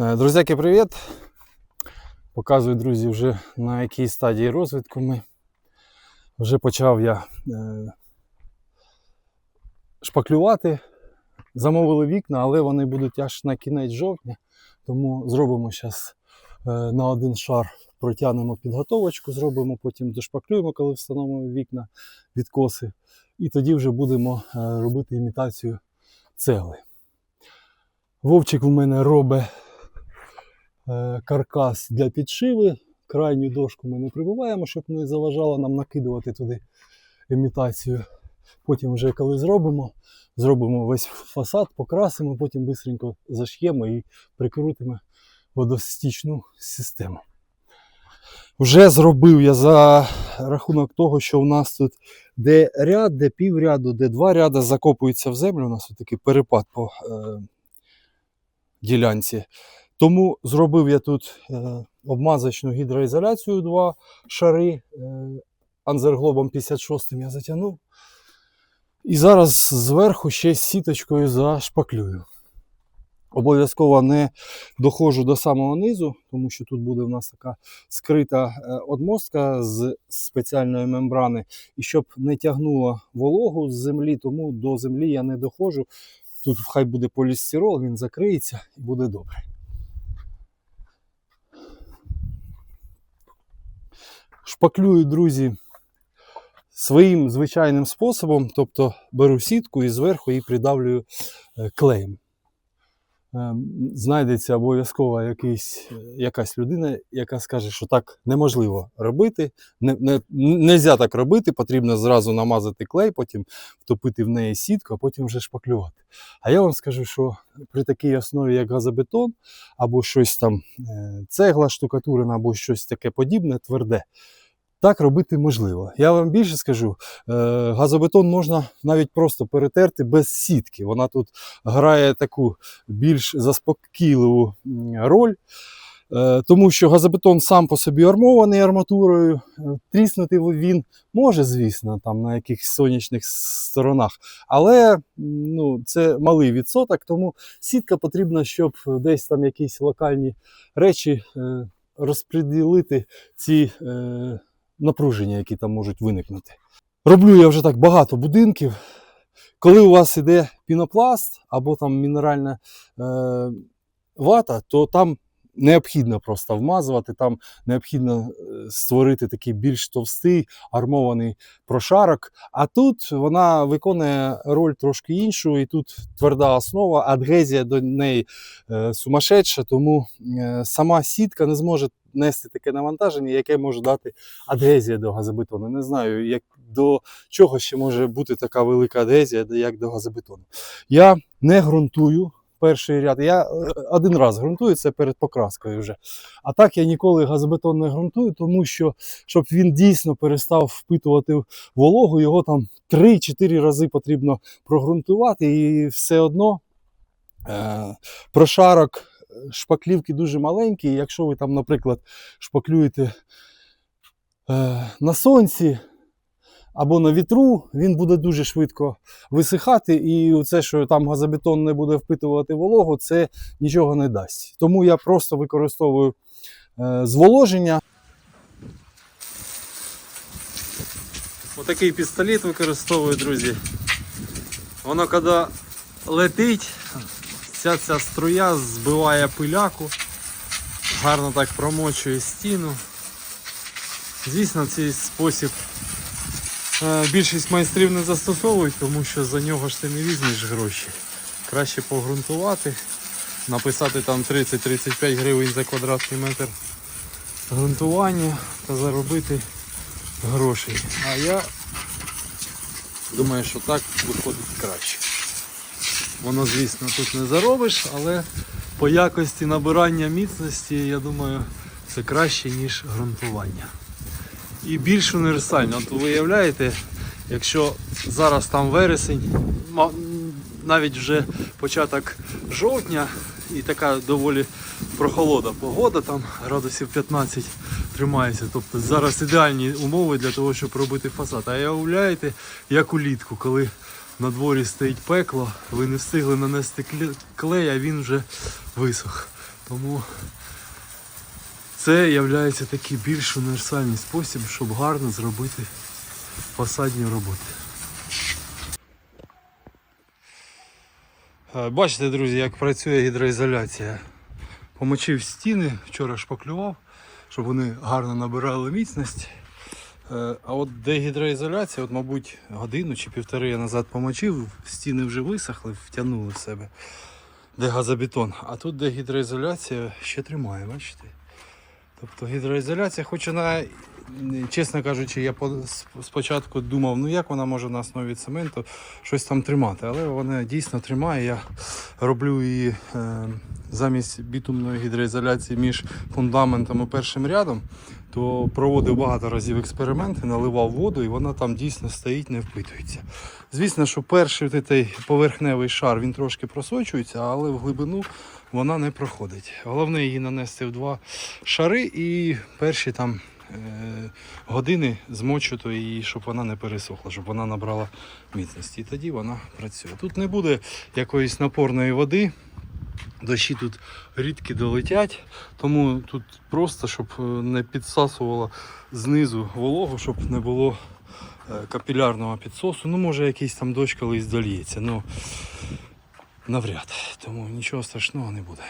Е, Друзяки, привіт! Показую, друзі, вже на якій стадії розвитку ми. Вже почав я е, шпаклювати. Замовили вікна, але вони будуть аж на кінець жовтня. Тому зробимо зараз е, на один шар, протягнемо підготовочку, зробимо, потім дошпаклюємо, коли встановимо вікна відкоси. І тоді вже будемо робити імітацію цегли. Вовчик у мене робить каркас для підшиви. Крайню дошку ми не прибуваємо, щоб не заважало нам накидувати туди імітацію. Потім, вже коли зробимо, зробимо весь фасад, покрасимо, потім швидко заш'ємо і прикрутимо водостічну систему. Вже зробив я за рахунок того, що у нас тут де ряд, де півряду, де два ряди закопуються в землю. У нас такий перепад по е, ділянці. Тому зробив я тут е, обмазочну гідроізоляцію, два шари е, анзерглобом 56 я затягнув. І зараз зверху ще сіточкою зашпаклюю. Обов'язково не доходжу до самого низу, тому що тут буде в нас така скрита е, одмостка з спеціальної мембрани. І щоб не тягнуло вологу з землі, тому до землі я не доходжу. Тут хай буде полістирол, він закриється і буде добре. Шпаклюю, друзі, своїм звичайним способом, тобто беру сітку і зверху її придавлюю е, клеєм. Е, Знайдеться обов'язково е, якась людина, яка скаже, що так неможливо робити. Не, не, нельзя так робити, потрібно зразу намазати клей, потім втопити в неї сітку, а потім вже шпаклювати. А я вам скажу, що при такій основі, як газобетон, або щось там е, цегла штукатурина, або щось таке подібне, тверде, так робити можливо. Я вам більше скажу, е, газобетон можна навіть просто перетерти без сітки. Вона тут грає таку більш заспокійливу роль. Е, Тому що газобетон сам по собі армований арматурою. Е, Тріснути він може, звісно, там на якихось сонячних сторонах, але ну, це малий відсоток, тому сітка потрібна, щоб десь там якісь локальні речі розподілити ці напруження, які там можуть виникнути. Роблю я вже так багато будинків. Коли у вас іде пінопласт або там мінеральна е, вата, то там необхідно просто вмазувати, там необхідно створити такий більш товстий армований прошарок. А тут вона виконує роль трошки іншу, і тут тверда основа, адгезія до неї е, сумасшедша, тому е, сама сітка не зможе нести таке навантаження, яке може дати адгезія до газобетону. Не знаю, як до чого ще може бути така велика адгезія, як до газобетону. Я не ґрунтую перший ряд. Я е, один раз ґрунтую це перед покраскою вже. А так я ніколи газобетон не ґрунтую, тому що щоб він дійсно перестав впитувати вологу, його там 3-4 рази потрібно прогрунтувати, і все одно е, прошарок шпаклівки дуже маленькі. і Якщо ви там, наприклад, шпаклюєте е, на сонці або на вітру, він буде дуже швидко висихати, і це, що там газобетон не буде впитувати вологу, це нічого не дасть. Тому я просто використовую е, зволоження. Отакий пістолет використовую, друзі. Воно коли летить, вся ця струя збиває пиляку, гарно так промочує стіну. Звісно, цей спосіб більшість майстрів не застосовують, тому що за нього ж ти не візьмеш гроші. Краще погрунтувати, написати там 30-35 гривень за квадратний метр ґрунтування та заробити грошей. А я думаю, що так виходить краще. Воно, звісно, тут не заробиш, але по якості набирання міцності, я думаю, це краще, ніж ґрунтування. І більш універсально. От виявляєте, якщо зараз там вересень, навіть вже початок жовтня і така доволі прохолода погода, там градусів 15 тримається. Тобто зараз ідеальні умови для того, щоб робити фасад. А уявляєте, як улітку, коли на дворі стоїть пекло, ви не встигли нанести кле- клей, а він вже висох. Тому це є такий більш універсальний спосіб, щоб гарно зробити фасадні роботи. Е, Бачите, друзі, як працює гідроізоляція. Помочив стіни, вчора шпаклював, щоб вони гарно набирали міцність. Е, А от де гідроізоляція, от, мабуть, годину чи півтори я назад помочив, стіни вже висохли, втягнули в себе, де газобетон. А тут, де гідроізоляція, ще тримає, бачите? Тобто гідроізоляція, хоч вона, чесно кажучи, я спочатку думав, ну як вона може на основі цементу щось там тримати, але вона дійсно тримає. Я роблю її е, замість бітумної гідроізоляції між фундаментом і першим рядом, то проводив багато разів експерименти, наливав воду і вона там дійсно стоїть, не впитується. Звісно, що перший цей поверхневий шар він трошки просочується, але в глибину вона не проходить. Головне її нанести в два шари і перші там е, години змочувати її, щоб вона не пересохла, щоб вона набрала міцності. І тоді вона працює. Тут не буде якоїсь напорної води. Дощі тут рідкі долетять, тому тут просто, щоб е, не підсасувало знизу вологу, щоб не було е, капілярного підсосу. Ну, може, якийсь там дощ колись дольється, ну навряд. Тому нічого страшного не буде.